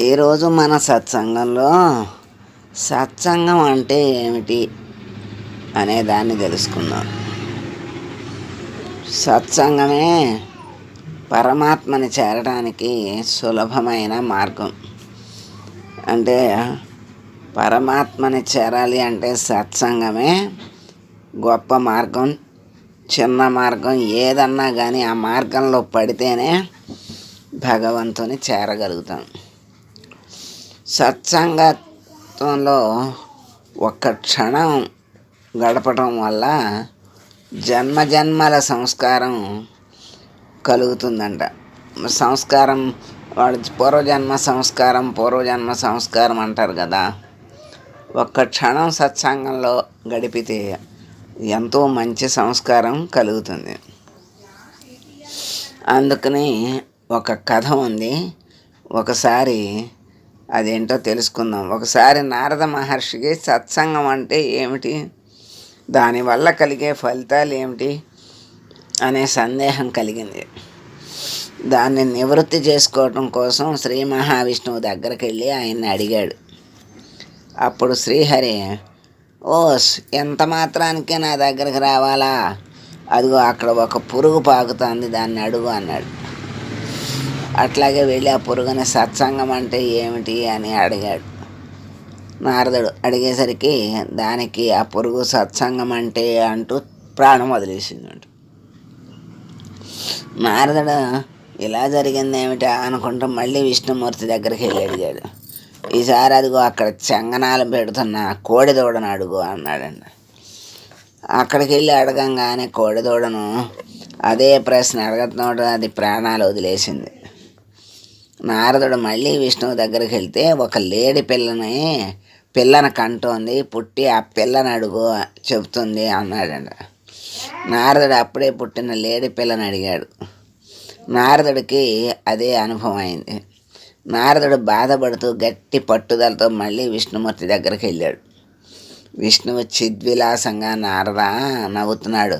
ఈరోజు మన సత్సంగంలో సత్సంగం అంటే ఏమిటి అనే దాన్ని తెలుసుకుందాం. సత్సంగమే పరమాత్మని చేరడానికి సులభమైన మార్గం. అంటే పరమాత్మని చేరాలి అంటే సత్సంగమే గొప్ప మార్గం చిన్న మార్గం ఏదన్నా కానీ ఆ మార్గంలో పడితేనే భగవంతుని చేరగలుగుతాం. సత్సంగత్వంలో ఒక్క క్షణం గడపటం వల్ల జన్మ జన్మల సంస్కారం కలుగుతుందంట. సంస్కారం వాడు పూర్వజన్మ సంస్కారం పూర్వజన్మ సంస్కారం అంటారు కదా. ఒక్క క్షణం సత్సంగంలో గడిపితే ఎంతో మంచి సంస్కారం కలుగుతుంది. అందుకని ఒక కథ ఉంది. ఒకసారి అదేంటో తెలుసుకుందాం. ఒకసారి నారద మహర్షికి సత్సంగం అంటే ఏమిటి? దానివల్ల కలిగే ఫలితాలు ఏమిటి? అనే సందేహం కలిగింది. దాన్ని నివృత్తి చేసుకోవటం కోసం శ్రీ మహావిష్ణువు దగ్గరికి వెళ్ళి ఆయన్ని అడిగాడు. అప్పుడు శ్రీహరి ఓస్ ఎంత మాత్రానికే నా దగ్గరికి రావాలా? అదిగో అక్కడ ఒక పురుగు పాకుతుంది దాన్ని అడుగు అన్నాడు. అట్లాగే వెళ్ళి ఆ పురుగుని సత్సంగం అంటే ఏమిటి అని అడిగాడు. నారదుడు అడిగేసరికి దానికి ఆ పురుగు సత్సంగం అంటే అంటూ ప్రాణం వదిలేసిందంట. నారదుడు ఇలా జరిగింది ఏమిటా అనుకుంటూ మళ్ళీ విష్ణుమూర్తి దగ్గరికి వెళ్ళి అడిగాడు. ఈసారి అదిగో అక్కడ చంగనాలు పెడుతున్న కోడిదూడను అడుగు అన్నాడండి అక్కడికి వెళ్ళి అడగంగానే కోడిదూడను అదే ప్రశ్న అడగటం అది ప్రాణాలు వదిలేసింది. నారదుడు మళ్ళీ విష్ణువు దగ్గరికి వెళ్తే ఒక లేడి పిల్లని పిల్లని కంటోంది పుట్టి ఆ పిల్లని అడుగు చెబుతుంది అన్నాడండి నారదుడు అప్పుడే పుట్టిన లేడి పిల్లని అడిగాడు. నారదుడికి అదే అనుభవం అయింది. నారదుడు బాధపడుతూ గట్టి పట్టుదలతో మళ్ళీ విష్ణుమూర్తి దగ్గరికి వెళ్ళాడు. విష్ణువు చిద్విలాసంగా నారద నవ్వుతున్నాడు.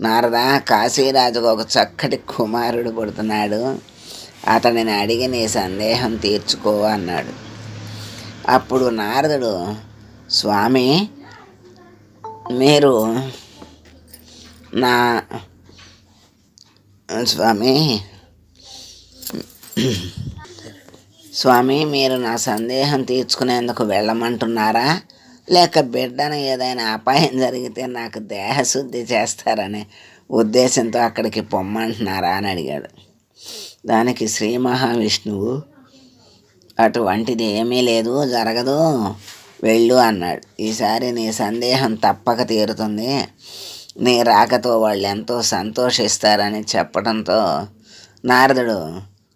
నారద కాశీరాజుకు ఒక చక్కటి కుమారుడు పుడుతున్నాడు. అతడిని అడిగి నీ సందేహం తీర్చుకో అన్నాడు. అప్పుడు నారదుడు స్వామి మీరు నా స్వామి స్వామి మీరు నా సందేహం తీర్చుకునేందుకు వెళ్ళమంటున్నారా? లేక బిడ్డను ఏదైనా అపాయం జరిగితే నాకు దేహశుద్ధి చేస్తారనే ఉద్దేశంతో అక్కడికి పొమ్మంటున్నారా? అని అడిగాడు. దానికి శ్రీ మహావిష్ణువు అటువంటిది ఏమీ లేదు జరగదు వెళ్ళు అన్నాడు. ఈసారి నీ సందేహం తప్పక తీరుతుంది. నీ రాకతో వాళ్ళు ఎంతో సంతోషిస్తారని చెప్పడంతో నారదుడు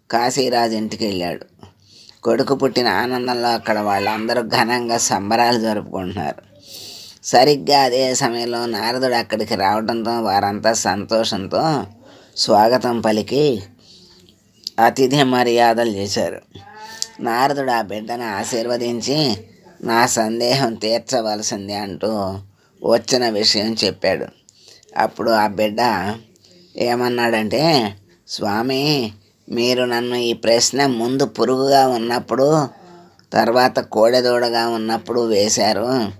కాశీరాజు ఇంటికి వెళ్ళాడు. కొడుకు పుట్టిన ఆనందంలో అక్కడ వాళ్ళందరూ ఘనంగా సంబరాలు జరుపుకుంటున్నారు. సరిగ్గా అదే సమయంలో నారదుడు అక్కడికి రావడంతో వారంతా సంతోషంతో స్వాగతం పలికి అతిథి మర్యాదలు చేశారు. నారదుడు ఆ బిడ్డను ఆశీర్వదించి నా సందేహం తీర్చవలసింది అంటూ వచ్చిన విషయం చెప్పాడు. అప్పుడు ఆ బిడ్డ ఏమన్నాడంటే స్వామి మీరు నన్ను ఈ ప్రశ్న ముందు పురుగుగా ఉన్నప్పుడు తర్వాత కోడెదూడగా ఉన్నప్పుడు వేశారు.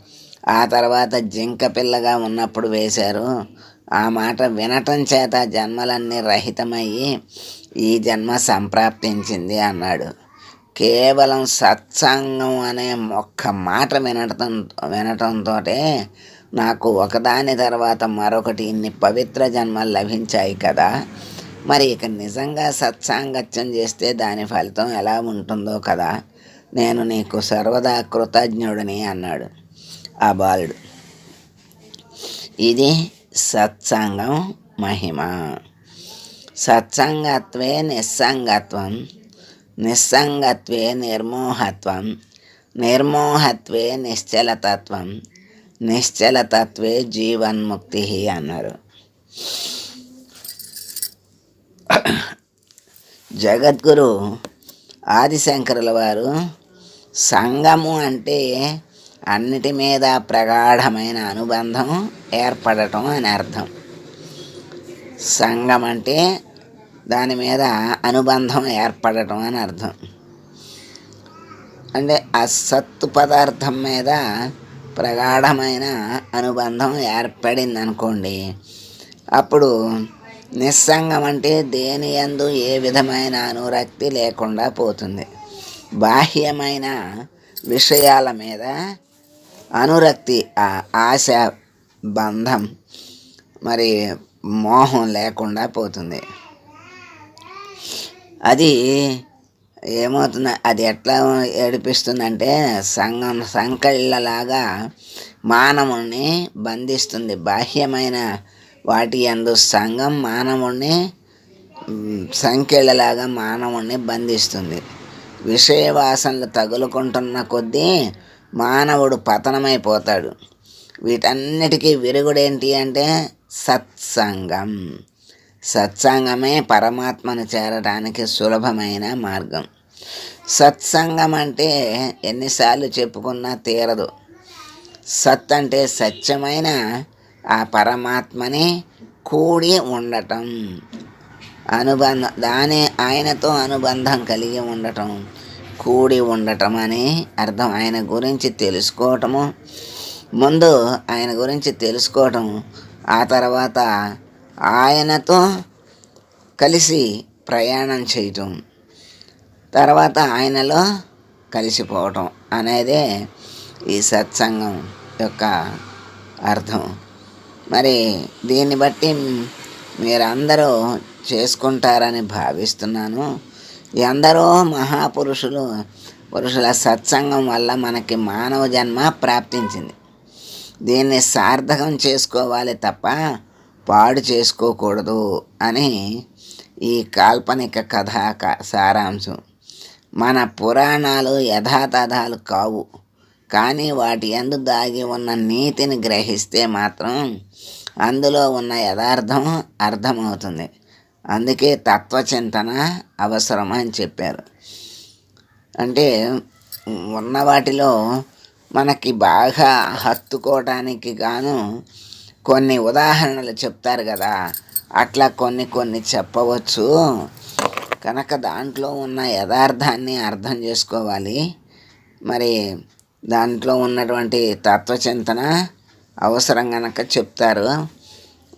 ఆ తర్వాత జింక పిల్లగా ఉన్నప్పుడు వేశారు. ఆ మాట వినటం చేత జన్మలన్నీ రహితమయ్యి ఈ జన్మ సంప్రాప్తించింది అన్నాడు. కేవలం సత్సంగం అనే ఒక్క మాట వినటం వినటంతో నాకు ఒకదాని తర్వాత మరొకటి ఇన్ని పవిత్ర జన్మలు లభించాయి కదా. మరి ఇక నిజంగా సత్సాంగత్యం చేస్తే దాని ఫలితం ఎలా ఉంటుందో కదా. నేను నీకు సర్వదా కృతజ్ఞుడిని అన్నాడు ఆ బాలుడు. ఇది సత్సంగం మహిమ సత్సంగత్వే నిస్సంగత్వం నిస్సంగత్వే నిర్మోహత్వం నిర్మోహత్వే నిశ్చలతత్వం నిశ్చలతత్వే జీవన్ముక్తి అన్నారు జగద్గురు ఆదిశంకరుల వారు సంగము అంటే అన్నిటి మీద ప్రగాఢమైన అనుబంధం ఏర్పడటం అని అర్థం. సంఘం అంటే దాని మీద అనుబంధం ఏర్పడటం అని అర్థం. అంటే ఆ సత్తు పదార్థం మీద ప్రగాఢమైన అనుబంధం ఏర్పడింది అనుకోండి అప్పుడు నిస్సంగం అంటే దేని ఎందు ఏ విధమైన అనురక్తి లేకుండా పోతుంది. బాహ్యమైన విషయాల మీద అనురక్తి ఆశ బంధం మరి మోహం లేకుండా పోతుంది. అది ఏమవుతుంది? అది ఎట్లా ఏడిపిస్తుందంటే సంఘం సంకళ్ళలాగా మానవుణ్ణి బంధిస్తుంది. బాహ్యమైన వాటి అందు సంఘం మానవుణ్ణి సంఖ్యలలాగా సంకెళ్ళలాగా మానవుణ్ణి బంధిస్తుంది. విషయ వాసనలు తగులుకుంటున్న కొద్దీ మానవుడు పతనమైపోతాడు. వీటన్నిటికీ విరుగుడేంటి అంటే సత్సంగం. సత్సంగమే పరమాత్మను చేరడానికి సులభమైన మార్గం. సత్సంగం అంటే ఎన్నిసార్లు చెప్పుకున్నా తీరదు. సత్ అంటే సత్యమైన ఆ పరమాత్మని కూడి ఉండటం. అనుబంధం దాని ఆయనతో అనుబంధం కలిగి ఉండటం. కూడి ఉండటం అని అర్థం ఆయన గురించి తెలుసుకోవటము. ముందు ఆయన గురించి తెలుసుకోవటం. ఆ తర్వాత ఆయనతో కలిసి ప్రయాణం చేయటం. తర్వాత ఆయనలో కలిసిపోవటం అనేదే ఈ సత్సంగం యొక్క అర్థం. మరి దీన్ని బట్టి మీరందరూ చేసుకుంటారని భావిస్తున్నాను. ఎందరో మహాపురుషులు పురుషుల సత్సంగం వల్ల మనకి మానవ జన్మ ప్రాప్తించింది. దీన్ని సార్థకం చేసుకోవాలి తప్ప పాడు చేసుకోకూడదు అని ఈ కాల్పనిక కథ సారాంశం. మన పురాణాలు యథాతథాలు కావు. కానీ వాటి ఎందు దాగి ఉన్న నీతిని గ్రహిస్తే మాత్రం అందులో ఉన్న యథార్థం అర్థమవుతుంది. అందుకే తత్వచింతన అవసరం అని చెప్పారు. అంటే ఉన్న వాటిలో మనకి బాగా హత్తుకోవడానికి గాను కొన్ని ఉదాహరణలు చెప్తారు కదా. అట్లా కొన్ని కొన్ని చెప్పవచ్చు. కనుక దాంట్లో ఉన్న యథార్థాన్ని అర్థం చేసుకోవాలి. మరి దాంట్లో ఉన్నటువంటి తత్వచింతన అవసరం కనుక చెప్తారు.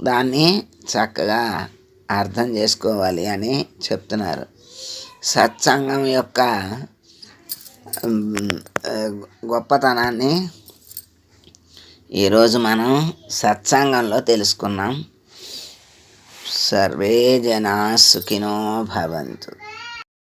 దాన్ని చక్కగా అర్థం చేసుకోవాలి అని చెప్తున్నారు. సత్సంగం యొక్క గొప్పతనాన్ని ఈరోజు మనం సత్సంగంలో తెలుసుకున్నాం. సర్వే జనా సుఖినో భవంతు.